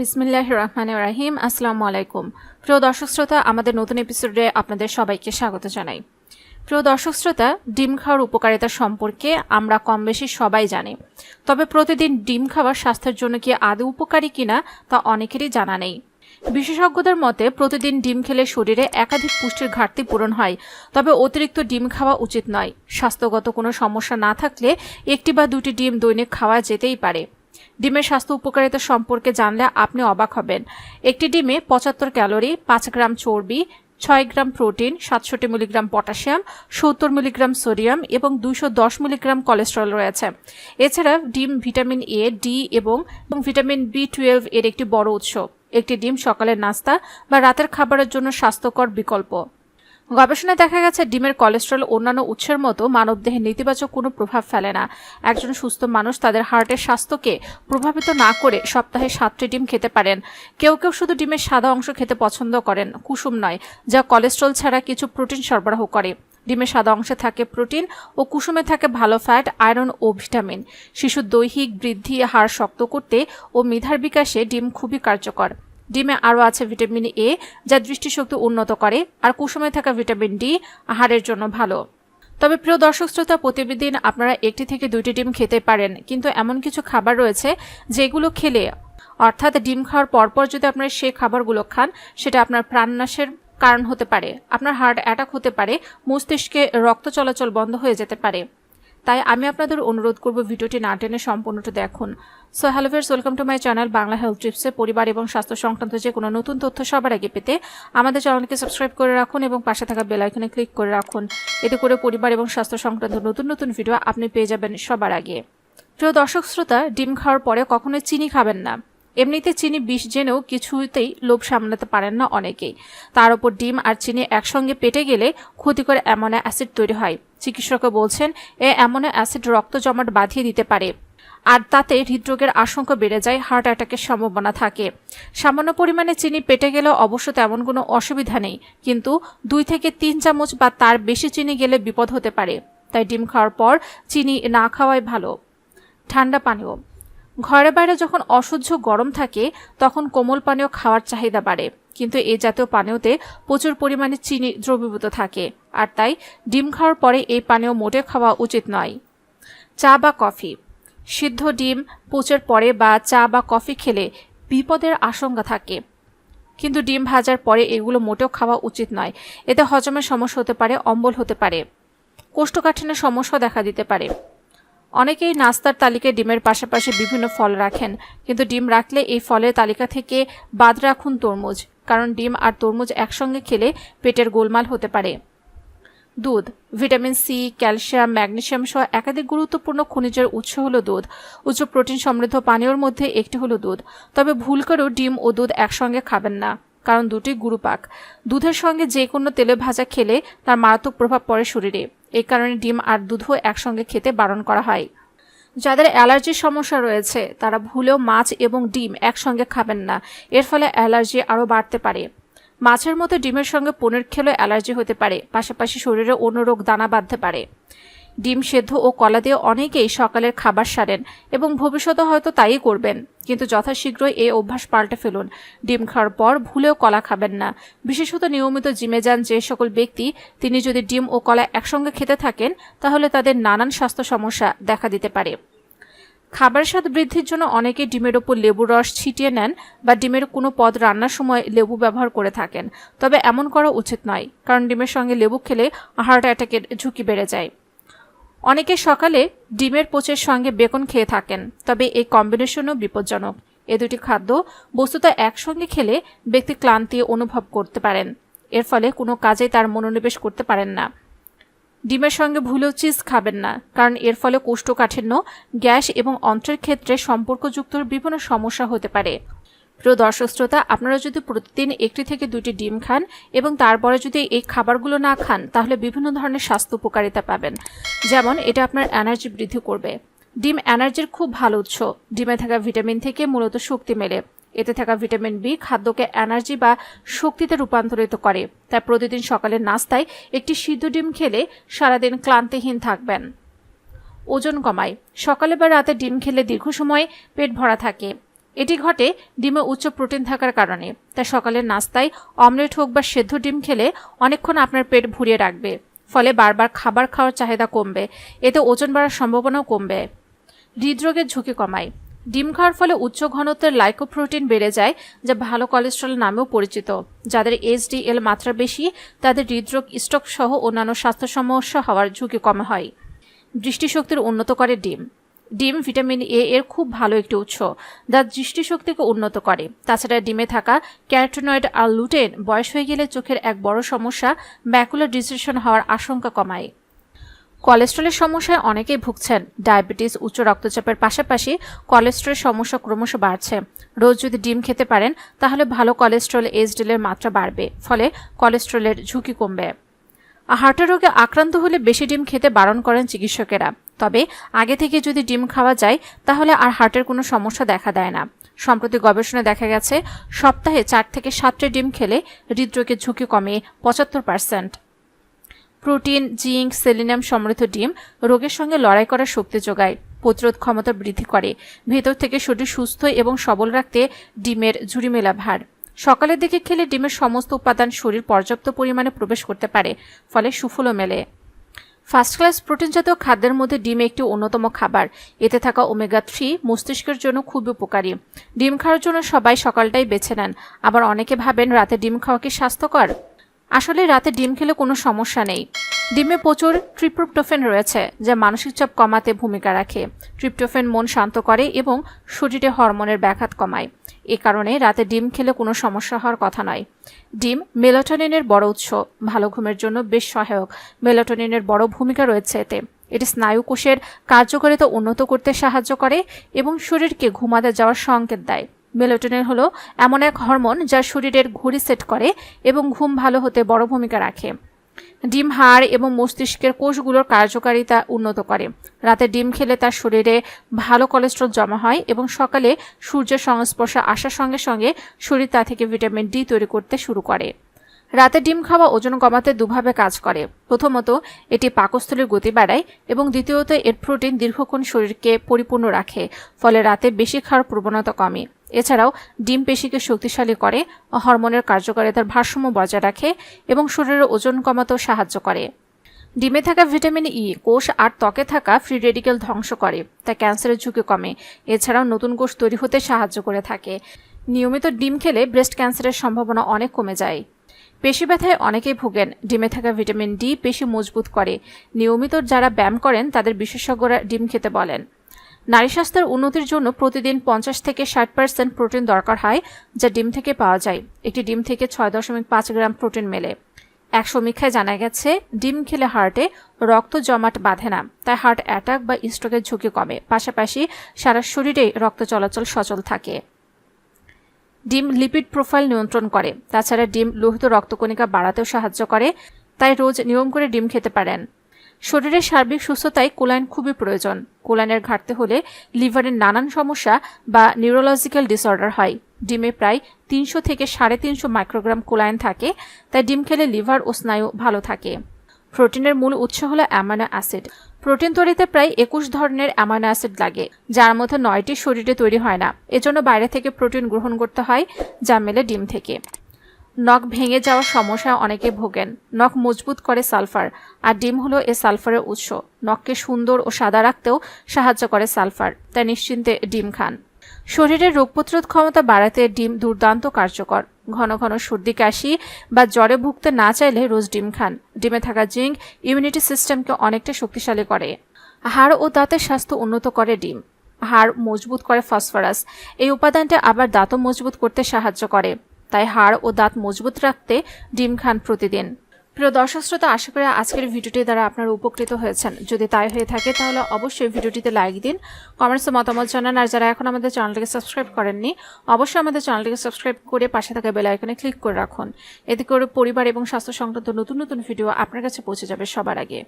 বিসমিল্লাহ রহমান রাহিম আসসালামু আলাইকুম প্রিয় দর্শক শ্রোতা, আমাদের নতুন এপিসোডে আপনাদের সবাইকে স্বাগত জানাই। প্রিয় দর্শক শ্রোতা, ডিম খাওয়ার উপকারিতা সম্পর্কে আমরা কম বেশি সবাই জানি। তবে প্রতিদিন ডিম খাওয়া স্বাস্থ্যের জন্য কি আদৌ উপকারী কিনা তা অনেকেরই জানা নেই। বিশেষজ্ঞদের মতে, প্রতিদিন ডিম খেলে শরীরে একাধিক পুষ্টির ঘাটতি পূরণ হয়। তবে অতিরিক্ত ডিম খাওয়া উচিত নয়। স্বাস্থ্যগত কোনো সমস্যা না থাকলে একটি বা দুটি ডিম দৈনিক খাওয়া যেতেই পারে। ডিমের স্বাস্থ্য উপকারিতা সম্পর্কে জানলে আপনি অবাক হবেন। একটি ডিমে পঁচাত্তর ক্যালোরি, পাঁচ গ্রাম চর্বি, ছয় গ্রাম প্রোটিন, সাতষট্টি মিলিগ্রাম পটাশিয়াম, সত্তর মিলিগ্রাম সোডিয়াম এবং দুইশো দশ মিলিগ্রাম কোলেস্ট্রল রয়েছে। এছাড়া ডিম ভিটামিন এ, ডি এবং ভিটামিন বি টুয়েলভ এর একটি বড় উৎস। একটি ডিম সকালের নাস্তা বা রাতের খাবারের জন্য স্বাস্থ্যকর বিকল্প। গবেষণায় দেখা গেছে ডিমের কোলেস্ট্রল অন্যান্য উৎসের মতো মানবদেহে নেতিবাচক কোনো প্রভাব ফেলে না। একজন সুস্থ মানুষ তাদের হার্টের স্বাস্থ্যকে প্রভাবিত না করে সপ্তাহে সাতটি ডিম খেতে পারেন। কেউ কেউ শুধু ডিমের সাদা অংশ খেতে পছন্দ করেন, কুসুম নয়, যা কোলেস্ট্রল ছাড়া কিছু প্রোটিন সরবরাহ করে। ডিমের সাদা অংশে থাকে প্রোটিন ও কুসুমে থাকে ভালো ফ্যাট আয়রন ও ভিটামিন শিশুর দৈহিক বৃদ্ধি হাড় শক্ত করতে ও মেধার বিকাশে ডিম খুবই কার্যকর। ডিমে আরও আছে ভিটামিন এ, যা দৃষ্টিশক্তি উন্নত করে আর কুসুমে থাকা ভিটামিন ডি আহারের জন্য ভালো। তবে প্রিয় দর্শক শ্রোতা, প্রতিদিন আপনারা একটি থেকে দুইটি ডিম খেতে পারেন, কিন্তু এমন কিছু খাবার রয়েছে যেগুলো খেলে, অর্থাৎ ডিম খাওয়ার পরপর যদি আপনারা সেই খাবারগুলো খান, সেটা আপনার প্রাণনাশের কারণ হতে পারে, আপনার হার্ট অ্যাটাক হতে পারে, মস্তিষ্কে রক্ত চলাচল বন্ধ হয়ে যেতে পারে। তাই আমি আপনাদের অনুরোধ করব ভিডিওটি না টেনে সম্পূর্ণটা দেখুন। So hello friends welcome to my channel Bangla health টিপসে পরিবার এবং স্বাস্থ্য সংক্রান্ত যে কোনো নতুন তথ্য সবার আগে পেতে আমাদের চ্যানেলকে সাবস্ক্রাইব করে রাখুন এবং পাশে থাকা বেল আইকনে ক্লিক করে রাখুন। এতে করে পরিবার এবং স্বাস্থ্য সংক্রান্ত নতুন নতুন ভিডিও আপনি পেয়ে যাবেন সবার আগে। প্রিয় দর্শক শ্রোতা, ডিম খাওয়ার পরে কখনোই চিনি খাবেন না। এমনিতে চিনি বিষ জেনেও কিছুতেই লোভ সামলাতে পারেন না অনেকেই। তার উপর ডিম আর চিনি একসঙ্গে পেটে গেলে ক্ষতিকর অ্যামোনো অ্যাসিড তৈরি হয়। চিকিৎসকরা বলছেন, এ অ্যামোনো অ্যাসিড রক্ত জমাট বাঁধিয়ে দিতে পারে। আর তাতে হৃদরোগের আশঙ্কা বেড়ে যায়, হার্ট অ্যাটাকের সম্ভাবনা থাকে। সামান্য পরিমাণে চিনি পেটে গেলেও অবশ্য তেমন কোনো অসুবিধা নেই। কিন্তু দুই থেকে তিন চামচ বা তার বেশি চিনি গেলে বিপদ হতে পারে। তাই ডিম খাওয়ার পর চিনি না খাওয়াই ভালো। ঠান্ডা পানীয়। ঘরে বাইরে যখন অসহ্য গরম থাকে, তখন কোমল পানীয় খাওয়ার চাহিদা বাড়ে। কিন্তু এই জাতীয় পানীয়তে প্রচুর পরিমাণে চিনি দ্রবীভূত থাকে। আর তাই ডিম খাওয়ার পরে এই পানীয় মোটে খাওয়া উচিত নয়। চা বা কফি। সিদ্ধ ডিম পোচের পরে বা চা বা কফি খেলে বিপদের আশঙ্কা থাকে। কিন্তু ডিম ভাজার পরে এগুলো মোটেও খাওয়া উচিত নয়। এতে হজমের সমস্যা হতে পারে, অম্বল হতে পারে। কোষ্ঠকাঠিন্যের সমস্যা দেখা দিতে পারে। অনেকেই নাস্তার তালিকায় ডিমের পাশাপাশি বিভিন্ন ফল রাখেন, কিন্তু ডিম রাখলে এই ফলের তালিকা থেকে বাদ রাখুন তরমুজ, কারণ ডিম আর তরমুজ একসঙ্গে খেলে পেটের গোলমাল হতে পারে। দুধ, ভিটামিন সি, ক্যালসিয়াম ম্যাগনেশিয়াম সহ একাধিক গুরুত্বপূর্ণ খনিজের উৎস হলো দুধ। উচ্চ প্রোটিন সমৃদ্ধ পানীয়র মধ্যে একটি হলো দুধ। তবে ভুল করেও ডিম ও দুধ একসঙ্গে খাবেন না, কারণ দুটি গুরুপাক। দুধের সঙ্গে যে কোনো তেলে ভাজা খেলে তার মারাত্মক প্রভাব পড়ে শরীরে। এই কারণে ডিম আর দুধও একসঙ্গে খেতে বারণ করা হয়। যাদের অ্যালার্জির সমস্যা রয়েছে, তারা ভুলেও মাছ এবং ডিম একসঙ্গে খাবেন না। এর ফলে অ্যালার্জি আরও বাড়তে পারে। মাছের মতো ডিমের সঙ্গে পনির খেলেও অ্যালার্জি হতে পারে, পাশাপাশি শরীরে অন্য রোগ দানা বাঁধতে পারে। ডিম সেদ্ধ ও কলা দিয়ে অনেকেই সকালের খাবার সারেন এবং ভবিষ্যতে হয়তো তাই করবেন। কিন্তু যথাশীঘ্রই এই অভ্যাস পাল্টে ফেলুন। ডিম খাওয়ার পর ভুলেও কলা খাবেন না। বিশেষত নিয়মিত জিমে যান যে সকল ব্যক্তি। তিনি যদি ডিম ও কলা একসঙ্গে খেতে থাকেন, তাহলে তাদের নানান স্বাস্থ্য সমস্যা দেখা দিতে পারে। খাবার স্বাদ বৃদ্ধির জন্য অনেকে ডিমের ওপর লেবুর রস ছিটিয়ে নেন বা ডিমের কোনো পদ রান্নার সময় লেবু ব্যবহার করে থাকেন। তবে এমন করা উচিত নয়, কারণ ডিমের সঙ্গে লেবু খেলে হার্ট অ্যাটাকের ঝুঁকি বেড়ে যায়। অনেকে সকালে ডিমের পোচের সঙ্গে বেকন খেয়ে থাকেন, তবে এই কম্বিনেশনও বিপজ্জনক। এ দুটি খাদ্য বস্তুত একসঙ্গে খেলে ব্যক্তি ক্লান্তি অনুভব করতে পারেন। এর ফলে কোনো কাজে তার মনোনিবেশ করতে পারেন না। ডিমের সঙ্গে ভুলেও চিজ খাবেন না, কারণ এর ফলে কোষ্ঠকাঠিন্য, গ্যাস এবং অন্ত্রের ক্ষেত্রে সম্পর্কযুক্ত বিভিন্ন সমস্যা হতে পারে। প্রিয় দর্শক শ্রোতা, আপনারা যদি প্রতিদিন একটি থেকে দুটি ডিম খান এবং তারপরে যদি এই খাবারগুলো না খান, তাহলে বিভিন্ন ধরনের স্বাস্থ্য উপকারিতা পাবেন। যেমন এটা আপনার এনার্জি বৃদ্ধি করবে। ডিম এনার্জির খুব ভালো উৎস। ডিমে থাকা ভিটামিন থেকে মূলত শক্তি মেলে। এতে থাকা ভিটামিন বি খাদ্যকে এনার্জি বা শক্তিতে রূপান্তরিত করে। তাই প্রতিদিন সকালের নাস্তায় একটি সিদ্ধ ডিম খেলে সারাদিন ক্লান্তিহীন থাকবেন। ওজন কমায়। সকালে বা রাতে ডিম খেলে দীর্ঘ সময় পেট ভরা থাকে। এটি ঘটে ডিমে উচ্চ প্রোটিন থাকার কারণে। তাই সকালের নাস্তায় অমলেট হোক বা সেদ্ধ ডিম খেলে অনেকক্ষণ আপনার পেট ভরিয়ে রাখবে। ফলে বারবার খাবার খাওয়ার চাহিদা কমবে। এতে ওজন বাড়ার সম্ভাবনাও কমবে। হৃদরোগের ঝুঁকি কমায়। ডিম খাওয়ার ফলে উচ্চ ঘনত্বের লাইকোপ্রোটিন বেড়ে যায়, যা ভালো কোলেস্ট্রল নামেও পরিচিত। যাদের এইচডিএল মাত্রা বেশি, তাদের হৃদরোগ স্ট্রোক সহ অন্যান্য স্বাস্থ্য সমস্যা হওয়ার ঝুঁকি কম হয়। দৃষ্টিশক্তির উন্নত করে ডিম। ডিম, ভিটামিন এ এর খুব ভালো একটি উৎস যা দৃষ্টিশক্তিকে উন্নত করে। তাছাড়া ডিমে থাকা ক্যারোটিনয়েড আর লুটেন বয়স হয়ে গেলে চোখের এক বড় সমস্যা, ম্যাকুলার ডিসেশন হওয়ার আশঙ্কা কমায়। কোলেস্ট্রলের সমস্যায় অনেকেই ভুগছেন। ডায়াবেটিস, উচ্চ রক্তচাপের পাশাপাশি কোলেস্ট্রলের সমস্যা ক্রমশ বাড়ছে। রোজ যদি ডিম খেতে পারেন, তাহলে ভালো কোলেস্ট্রল এইচডিএলের মাত্রা বাড়বে, ফলে কোলেস্ট্রলের ঝুঁকি কমবে। হার্টের রোগে আক্রান্ত হলে বেশি ডিম খেতে বারণ করেন চিকিৎসকেরা। তবে আগে থেকে যদি ডিম খাওয়া যায়, তাহলে আর হার্টের কোনো সমস্যা দেখা দেয় না। সম্প্রতি গবেষণায় দেখা গেছে, সপ্তাহে চার থেকে সাতটি ডিম খেলে হৃদরোগের ঝুঁকি কমে পঁচাত্তর পার্সেন্ট প্রোটিন, জিঙ্ক সেলিনিয়াম সমৃদ্ধ ডিম রোগের সঙ্গে লড়াই করার শক্তি যোগায়, প্রতিরোধ ক্ষমতা বৃদ্ধি করে, ভেতর থেকে শরীর সুস্থ এবং সবল রাখতে ডিমের ঝুড়িমেলা ভার। সকালের দিকে খেলে ডিমের সমস্ত উপাদান শরীর পর্যাপ্ত পরিমাণে প্রবেশ করতে পারে, ফলে সুফলও মেলে। ফার্স্ট ক্লাস প্রোটিন জাতীয় খাদ্যের মধ্যে ডিম একটি অন্যতম খাবার। এতে থাকা ওমেগা থ্রি মস্তিষ্কের জন্য খুবই উপকারী। ডিম খাওয়ার জন্য সবাই সকালটাই বেছে নেন। আবার অনেকে ভাবেন রাতে ডিম খাওয়া কি স্বাস্থ্যকর? আসলে রাতে ডিম খেলে কোনো সমস্যা নেই। ডিমে প্রচুর ট্রিপ্টোফেন রয়েছে, যা মানসিক চাপ কমাতে ভূমিকা রাখে। ট্রিপ্টোফেন মন শান্ত করে এবং শরীরে হরমোনের ব্যাঘাত কমায়। এ কারণে রাতে ডিম খেলে কোনো সমস্যা হওয়ার কথা নয়। ডিম মেলাটোনিনের বড় উৎস, ভালো ঘুমের জন্য বেশ সহায়ক। মেলাটোনিনের বড় ভূমিকা রয়েছে এতে। এটি স্নায়ুকোষের কার্যকারিতা উন্নত করতে সাহায্য করে এবং শরীরকে ঘুমাতে যাওয়ার সংকেত দেয়। মেলোটোনিন হলো এমন এক হরমোন যা শরীরের ঘড়ি সেট করে এবং ঘুম ভালো হতে বড় ভূমিকা রাখে। ডিম, হাড় এবং মস্তিষ্কের কোষগুলোর কার্যকারিতা উন্নত করে। রাতে ডিম খেলে তার শরীরে ভালো কোলেস্ট্রল জমা হয় এবং সকালে সূর্যের সংস্পর্শে আসার সঙ্গে সঙ্গে শরীর তা থেকে ভিটামিন ডি তৈরি করতে শুরু করে। রাতে ডিম খাওয়া ওজন কমাতে দুভাবে কাজ করে। প্রথমত, এটি পাকস্থলীর গতি বাড়ায় এবং দ্বিতীয়ত, এর প্রোটিন দীর্ঘক্ষণ শরীরকে পরিপূর্ণ রাখে, ফলে রাতে বেশি খাওয়ার প্রবণতা কমে। এছাড়াও ডিম পেশিকে শক্তিশালী করে, হরমোনের কার্যকারিতার ভারসাম্য বজায় রাখে এবং শরীরের ওজন কমাতেও সাহায্য করে। ডিমে থাকা ভিটামিন ই কোষ আর ত্বকে থাকা ফ্রি রেডিকেল ধ্বংস করে, তা ক্যান্সারের ঝুঁকি কমে। এছাড়াও নতুন কোষ তৈরি হতে সাহায্য করে থাকে। নিয়মিত ডিম খেলে ব্রেস্ট ক্যান্সারের সম্ভাবনা অনেক কমে যায়। পেশি ব্যথায় অনেকেই ভোগেন। ডিমে থাকা ভিটামিন ডি পেশি মজবুত করে। নিয়মিত যারা ব্যায়াম করেন, তাদের বিশেষজ্ঞরা ডিম খেতে বলেন। নারী স্বাস্থ্যের উন্নতির জন্য প্রতিদিন পঞ্চাশ থেকে ষাট পার্সেন্ট প্রোটিন দরকার হয়, যা ডিম থেকে পাওয়া যায়। একটি ডিম থেকে ছয় দশমিক পাঁচ গ্রাম প্রোটিন মেলে। এক সমীক্ষায় জানা গেছে, ডিম খেলে হার্টে রক্ত জমাট বাঁধে না, তাই হার্ট অ্যাটাক বা স্ট্রোকের ঝুঁকি কমে। পাশাপাশি সারা শরীরে রক্ত চলাচল সচল থাকে। ডিম লিপিড প্রোফাইল নিয়ন্ত্রণ করে। তাছাড়া ডিম লোহিত রক্তকণিকা বাড়াতেও সাহায্য করে, তাই রোজ নিয়ম করে ডিম খেতে পারেন। শরীরের সার্বিক সুস্থতায় কোলাইন খুবই প্রয়োজন। কোলাইনের ঘাটতি হলে লিভারের নানান সমস্যা বা নিউরোলজিক্যাল ডিসঅর্ডার হয়। ডিমে প্রায় তিনশো থেকে সাড়ে তিনশো মাইক্রোগ্রাম কোলাইন থাকে, তাই ডিম খেলে লিভার ও স্নায়ু ভালো থাকে। প্রোটিনের মূল উৎস হলো অ্যামাইনো অ্যাসিড। প্রোটিন তৈরিতে প্রায় একুশ ধরনের অ্যামাইনো অ্যাসিড লাগে, যার মধ্যে নয়টি শরীরে তৈরি হয় না। এজন্য বাইরে থেকে প্রোটিন গ্রহণ করতে হয়, যা মেলে ডিম থেকে। নখ ভেঙে যাওয়ার সমস্যায় অনেকে ভোগেন। নখ মজবুত করে সালফার, আর ডিম হলো এ সালফারের উৎস। নখকে সুন্দর ও সাদা রাখতেও সাহায্য করে সালফার, তাই নিশ্চিন্তে ডিম খান। শরীরের রোগ প্রতিরোধ ক্ষমতা বাড়াতে ডিম দুর্দান্ত কার্যকর। ঘন ঘন সর্দি, কাশি বা জ্বরে ভুগতে না চাইলে রোজ ডিম খান। ডিমে থাকা জিঙ্ক ইমিউনিটি সিস্টেমকে অনেকটা শক্তিশালী করে। হাড় ও দাঁতের স্বাস্থ্য উন্নত করে ডিম। হাড় মজবুত করে ফসফরাস। এই উপাদানটা আবার দাঁতও মজবুত করতে সাহায্য করে। তাই হাড় ও দাঁত মজবুত রাখতে ডিম খান প্রতিদিন। প্রিয় দর্শক শ্রোতা, আশা করি আজকের ভিডিওটি দ্বারা আপনারা উপকৃত হয়েছেন। যদি তাই হয়ে থাকে, তাহলে অবশ্যই ভিডিওটিতে লাইক দিন কমেন্টসে মতামত জানান। আর যারা এখন আমাদের চ্যানেলটিকে সাবস্ক্রাইব করেননি, অবশ্যই আমাদের চ্যানেলটিকে সাবস্ক্রাইব করে পাশে থাকা বেল আইকনে ক্লিক করে রাখুন। এতে করে পরিবার এবং স্বাস্থ্য সংক্রান্ত নতুন নতুন ভিডিও আপনার কাছে পৌঁছে যাবে সবার আগে।